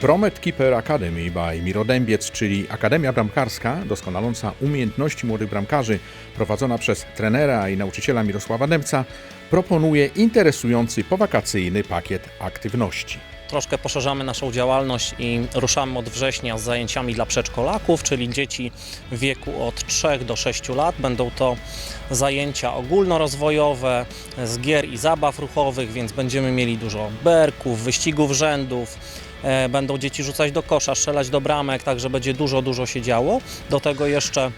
Promet Keeper Academy by Miro Dębiec, czyli Akademia Bramkarska doskonaląca umiejętności młodych bramkarzy, prowadzona przez trenera i nauczyciela Mirosława Dębca, proponuje interesujący powakacyjny pakiet aktywności. Troszkę poszerzamy naszą działalność i ruszamy od września z zajęciami dla przedszkolaków, czyli dzieci w wieku od 3 do 6 lat. Będą to zajęcia ogólnorozwojowe z gier i zabaw ruchowych, więc będziemy mieli dużo berków, wyścigów rzędów. E, Będą dzieci rzucać do kosza, strzelać do bramek, także będzie dużo, dużo się działo. Do tego jeszcze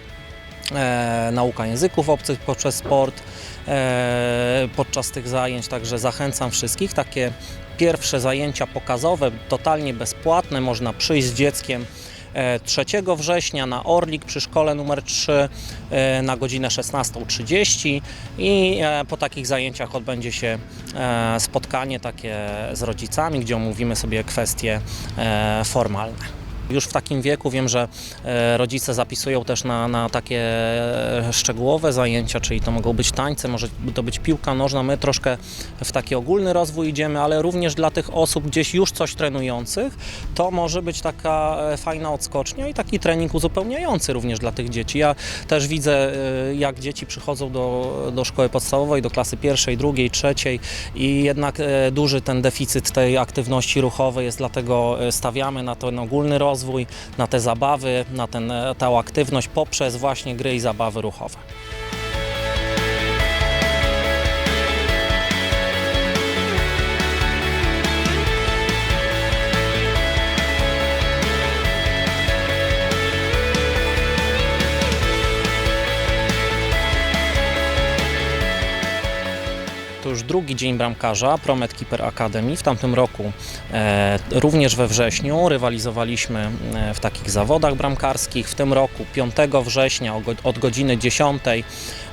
e, nauka języków obcych poprzez sport e, podczas tych zajęć, także zachęcam wszystkich. Takie pierwsze zajęcia pokazowe, totalnie bezpłatne, można przyjść z dzieckiem 3 września na Orlik przy szkole numer 3 e, na godzinę 16.30 i e, po takich zajęciach odbędzie się e, spotkanie takie z rodzicami, gdzie omówimy sobie kwestie e, formalne. Już w takim wieku wiem, że e, rodzice zapisują też na, na takie e, szczegółowe zajęcia, czyli to mogą być tańce, może to być piłka nożna. My troszkę w taki ogólny rozwój idziemy, ale również dla tych osób gdzieś już coś trenujących, to może być taka e, fajna odskocznia i taki trening uzupełniający również dla tych dzieci. Ja też widzę, jak dzieci przychodzą do, do szkoły podstawowej, do klasy pierwszej, drugiej, trzeciej i jednak duży ten deficyt tej aktywności ruchowej jest, dlatego stawiamy na ten ogólny rozwój, na te zabawy, na ten, e, tę aktywność poprzez właśnie gry i zabawy ruchowe. To już drugi dzień bramkarza Promet Keeper Academy. W tamtym roku e, również we wrześniu rywalizowaliśmy e, w takich zawodach bramkarskich. W tym roku 5 września od godziny 10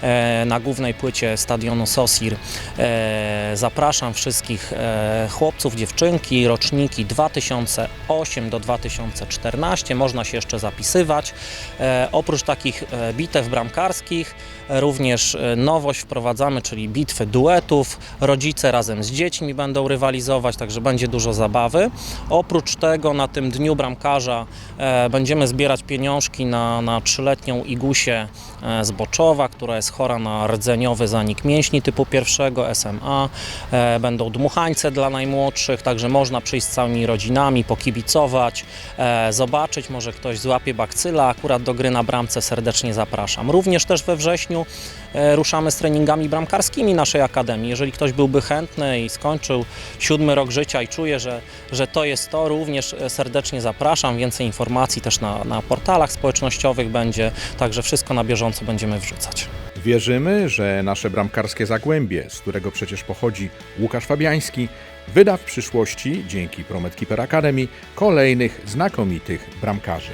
e, na głównej płycie stadionu Sosir e, zapraszam wszystkich e, chłopców, dziewczynki, roczniki 2008 do 2014. Można się jeszcze zapisywać. E, oprócz takich e, bitew bramkarskich również e, nowość wprowadzamy, czyli bitwy duetów. Rodzice razem z dziećmi będą rywalizować, także będzie dużo zabawy. Oprócz tego na tym dniu bramkarza e, będziemy zbierać pieniążki na, na trzyletnią Igusię e, z Boczowa, która jest chora na rdzeniowy zanik mięśni typu pierwszego SMA. E, będą dmuchańce dla najmłodszych, także można przyjść z całymi rodzinami, pokibicować, zobaczyć, może ktoś złapie bakcyla, akurat do gry na bramce serdecznie zapraszam. Również też we wrześniu ruszamy z treningami bramkarskimi naszej Akademii. Jeżeli ktoś byłby chętny i skończył siódmy rok życia i czuje, że, że to jest to, również e, serdecznie zapraszam. Więcej informacji też na, na portalach społecznościowych będzie, także wszystko na bieżąco będziemy wrzucać. Wierzymy, że nasze bramkarskie zagłębie, z którego przecież pochodzi Łukasz Fabiański, wyda w przyszłości, dzięki Promet Keeper Academy, kolejnych znakomitych bramkarzy.